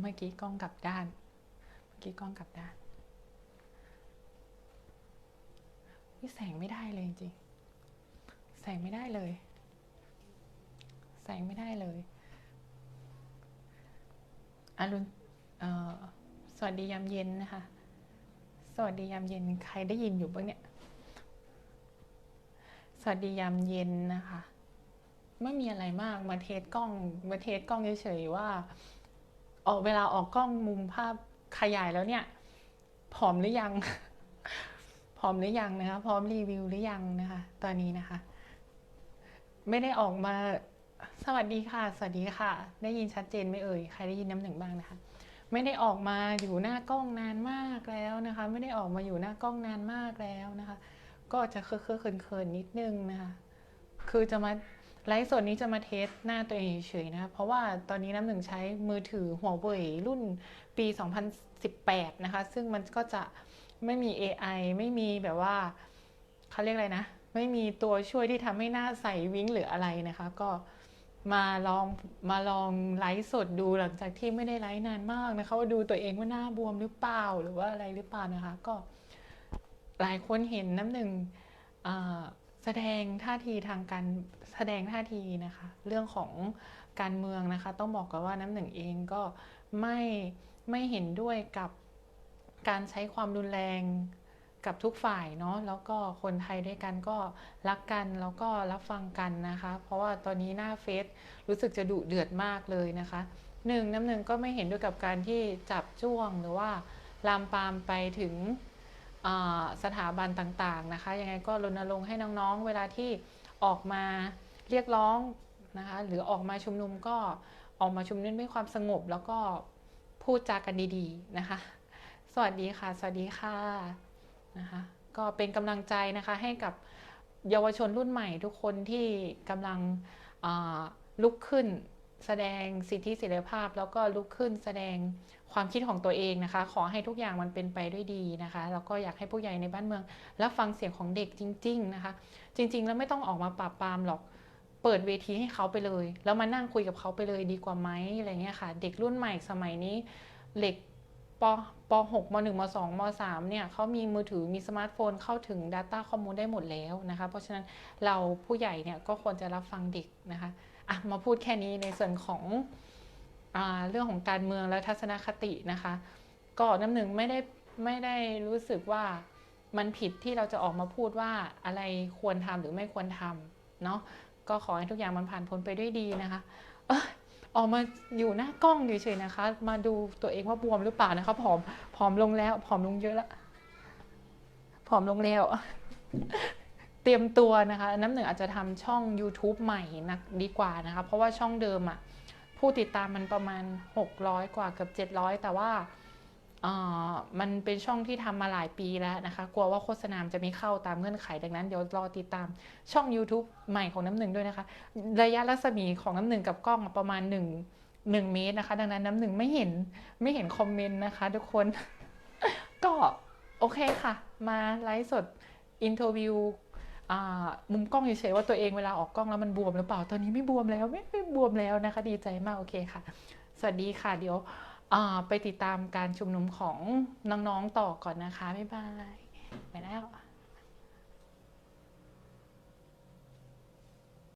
เมื่อกี้กล้องกลับด้าน เมื่อกี้กล้องกลับด้านนี่แสงไม่ได้เลยจริงแสงไม่ได้เลย แสงไม่ได้เลยอรุณสวัสดียามเย็นนะคะ สวัสดียามเย็นใครได้ยินอยู่บ้างเนี่ย สวัสดียามเย็นนะคะ ไม่มีอะไรมากมาเทสกล้องมาเทสกล้องเฉยๆว่า ออกเวลาออกกล้องมุมภาพขยายแล้วเนี่ย ผอมหรือยัง ผอมหรือยังนะคะ พร้อมรีวิวหรือยังนะคะ ตอนนี้นะคะ ไม่ได้ออกมาสวัสดีค่ะ สวัสดีค่ะ ได้ยินชัดเจนไหมเอ่ย ใครได้ยินน้ำหนึ่งบ้างนะคะ ไม่ได้ออกมาอยู่หน้ากล้องนานมากแล้วนะคะ ไม่ได้ออกมาอยู่หน้ากล้องนานมากแล้วนะคะ ก็จะเคอะๆเขินๆนิดนึงนะคะ คือจะมา ไลฟ์สดนี้จะมาเทสหน้าตัวเองเฉยๆนะคะเพราะว่าตอนนี้น้ำหนึ่งใช้มือถือหัวเว่ยรุ่นปี 2018 นะคะ ซึ่งมันก็จะไม่มี AI ไม่มีแบบว่าเขาเรียกอะไรนะ ไม่มีตัวช่วยที่ทำให้หน้าใสวิ้งหรืออะไรนะคะ ก็มาลองมาลองไลฟ์สดดูหลังจากที่ไม่ได้ไลฟ์นานมากนะคะ ว่าดูตัวเองว่าหน้าบวมหรือเปล่าหรือว่าอะไรหรือเปล่านะคะ ก็หลายคนเห็นน้ำหนึ่งอ่า แสดงท่าทีทางการแสดงท่าทีนะคะ เรื่องของการเมืองนะคะ ต้องบอกกันว่าน้ำหนึ่งเองก็ไม่ไม่เห็นด้วยกับการใช้ความรุนแรงกับทุกฝ่ายเนาะแล้วก็คนไทยด้วยกันก็รักกันแล้วก็รับฟังกันนะคะ เพราะว่าตอนนี้หน้าเฟซรู้สึกจะดุเดือดมากเลยนะคะหนึ่งน้ำหนึ่งก็ไม่เห็นด้วยกับการที่จับจ้วงหรือว่าลามปามไปถึง สถาบันต่างๆนะคะ ยังไงก็รณรงค์ให้น้องๆ เวลาที่ออกมาเรียกร้องนะคะ หรือออกมาชุมนุมก็ออกมาชุมนุมด้วยความสงบ แล้วก็พูดจากันดีๆนะคะ สวัสดีค่ะ สวัสดีค่ะนะคะ ก็เป็นกำลังใจนะคะให้กับเยาวชนรุ่นใหม่ทุกคนที่กำลังลุกขึ้น แสดงสิทธิเสรีภาพ แล้วก็ลุกขึ้นแสดงความคิดของตัวเองนะคะ ขอให้ทุกอย่างมันเป็นไปด้วยดีนะคะ แล้วก็อยากให้ผู้ใหญ่ในบ้านเมือง รับฟังเสียงของเด็กจริง ๆ นะคะ จริง ๆ แล้วไม่ต้องออกมาปราบปรามหรอกเปิดเวทีให้เขาไปเลย แล้วมานั่งคุยกับเขาไปเลยดีกว่าไหมอะไรเงี้ยค่ะ เด็กรุ่นใหม่สมัยนี้เด็กปป .6 ม .1 ม .2 ม .3 เนี่ยเขามีมือถือมีสมาร์ทโฟนเข้าถึง Data ข้อมูลได้หมดแล้วนะคะ เพราะฉะนั้นเราผู้ใหญ่เนี่ยก็ควรจะรับฟังเด็กนะคะ อะมาพูดแค่นี้ในส่วนของอเรื่องของการเมืองและทัศนคตินะคะ ก็น้ำหนึ่งไม่ได้ไม่ได้รู้สึกว่ามันผิดที่เราจะออกมาพูดว่าอะไรควรทำหรือไม่ควรทำเนาะก็ขอให้ทุกอย่างมันผ่านพ้นไปด้วยดีนะคะออกมาอยู่หน้ากล้องเฉยๆนะคะ มาดูตัวเองว่าบวมหรือเปล่านะคะผอมผอมลงแล้วผอมลงเยอะละผอมลงแล้ว ตรียมตัวนะคะน้ำหนึ่งอาจจะทำช่อง YouTube ใหม่นะดีกว่านะคะเพราะว่าช่องเดิมอะผู้ติดตามมันประมาณ 600 กว่าเกือบ 700 แต่ว่าเอ่อมันเป็นช่องที่ทำมาหลายปีแล้วนะคะ กลัวว่าโฆษณามจะไม่เข้าตามเงื่อนไขดังนั้นเดี๋ยวรอติดตามช่อง YouTube ใหม่ของน้ำหนึ่งด้วยนะคะ ระยะรัศมีของน้ำหนึ่งกับกล้องประมาณ 1 1 เมตรนะคะ ดังนั้นน้ำหนึ่งไม่เห็นไม่เห็นคอมเมนต์นะคะ ทุกคน ก็โอเคค่ะ มาไลฟ์สดอินเทอร์วิว มุมกล้องเฉยๆว่าตัวเองเวลาออกกล้องแล้วมันบวมหรือเปล่า ตอนนี้ไม่บวมแล้วไม่ไม่บวมแล้วนะคะ ดีใจมากโอเคค่ะ สวัสดีค่ะ เดี๋ยวไปติดตามการชุมนุมของน้องๆต่อก่อนนะคะบ๊ายบายไปแล้ว